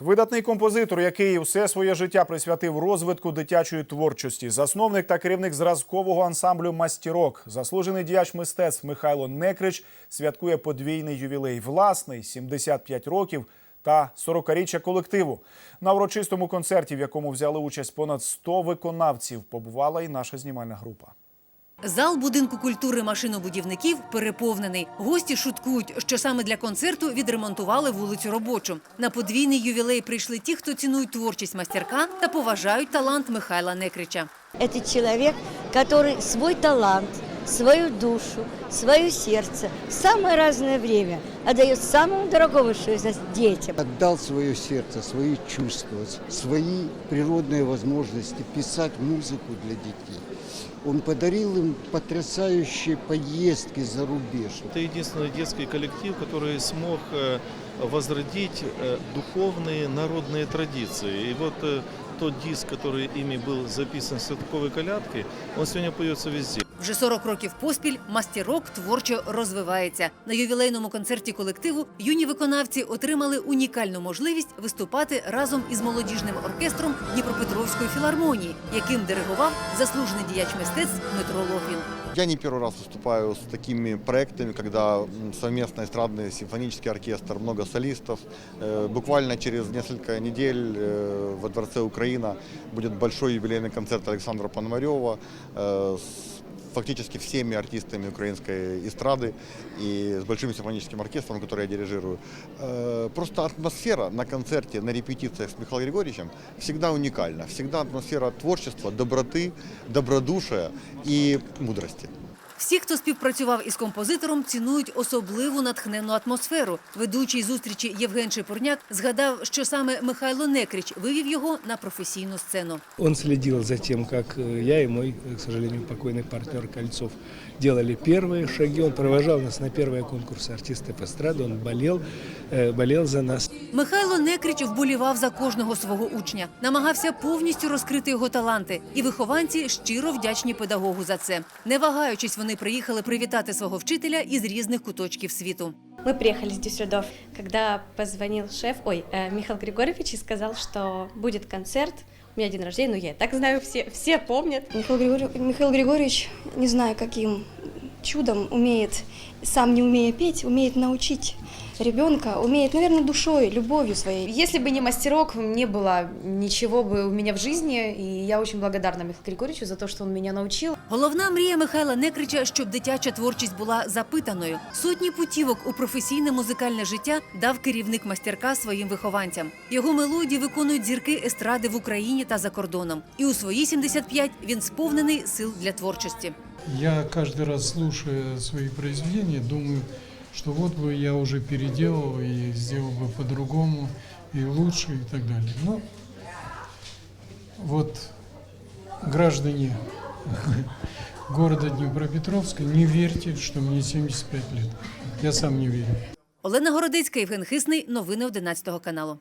Видатний композитор, який усе своє життя присвятив розвитку дитячої творчості, засновник та керівник зразкового ансамблю Мастірок, заслужений діяч мистецтв Михайло Некрич святкує подвійний ювілей. Власний 75 років та 40-річчя колективу. На урочистому концерті, в якому взяли участь понад 100 виконавців, побувала і наша знімальна група. Зал будинку культури машинобудівників переповнений. Гості шуткують, що саме для концерту відремонтували вулицю робочу. На подвійний ювілей прийшли ті, хто цінують творчість майстерка та поважають талант Михайла Некрича. Это человек, который свой талант, свою душу, свое сердце в самое разное время отдает самому дорогому, что есть у нас детям. отдал свое сердце, свои чувства, свои природные возможности писать музыку для детей. Он подарил им потрясающие поездки за рубеж. Это единственный детский коллектив, который смог э, возродить э, духовные народные традиции. И вот э, тот диск, который ими был записан с такой колядкой, он сегодня поется везде. Вже 40 років поспіль мастерок творчо розвивається. На ювілейному концерті колективу юні виконавці отримали унікальну можливість виступати разом із молодіжним оркестром Дніпропетровської філармонії, яким диригував заслужений діяч мистецтв Дмитро Логвін. Я не первый раз выступаю с такими проектами, когда м, совместно эстрадный симфонический оркестр, много солистов. Э, Буквально через несколько недель э, во Дворце Украина будет большой юбилейный концерт Александра Пономарева э, с фактически всеми артистами украинской эстрады и с большим симфоническим оркестром, который я дирижирую. Э, Просто атмосфера на концерте, на репетициях с Михаилом Григорьевичем всегда уникальна. Всегда атмосфера творчества, доброты, добродушия и мудрости. Всі, хто співпрацював із композитором, цінують особливу натхненну атмосферу. Ведучий зустрічі Євген Шипурняк згадав, що саме Михайло Некрич вивів його на професійну сцену. Он следил за тем, как э, я и мой, э, к сожалению, покойный партнер Кольцов делали первые шаги. Он провожал нас на первые конкурсы артистов эстрады. Он болел, э, болел за нас. Михайло Некрич вболівав за кожного свого учня, намагався повністю розкрити його таланти, і вихованці щиро вдячні педагогу за це. Не вагаючись, вони приїхали привітати свого вчителя із різних куточків світу. Мы приехали с Дюссельдорф, когда позвонил шеф, ой, э, Михаил Григорьевич и сказал, что будет концерт. У меня день рождения, ну я и так знаю, все, все помнят. Михаил, Григорьев- Михаил Григорьевич, не знаю каким чудом, умеет, сам не умея петь, умеет научить ребенка, умеет, наверное, душой, любовью своей. Если бы не мастерок, не было ничего бы у меня в жизни, и я очень благодарна Михаилу Григорьевичу за то, что он меня научил. Головна мрія Михайла Некрича, щоб дитяча творчість була запитаною. Сотні путівок у професійне музикальне життя дав керівник майстерка своїм вихованцям. Його мелодії виконують зірки естради в Україні та за кордоном. І у свої 75 він сповнений сил для творчості. Я каждый раз, слушая свои произведения, думаю, что вот бы я уже переделал и сделал бы по-другому, и лучше, и так далее. Ну, вот граждане города Днепропетровска, не верьте, что мне 75 лет. Я сам не верю. Олена Городицька, Євген Хисний. Новини 11 каналу.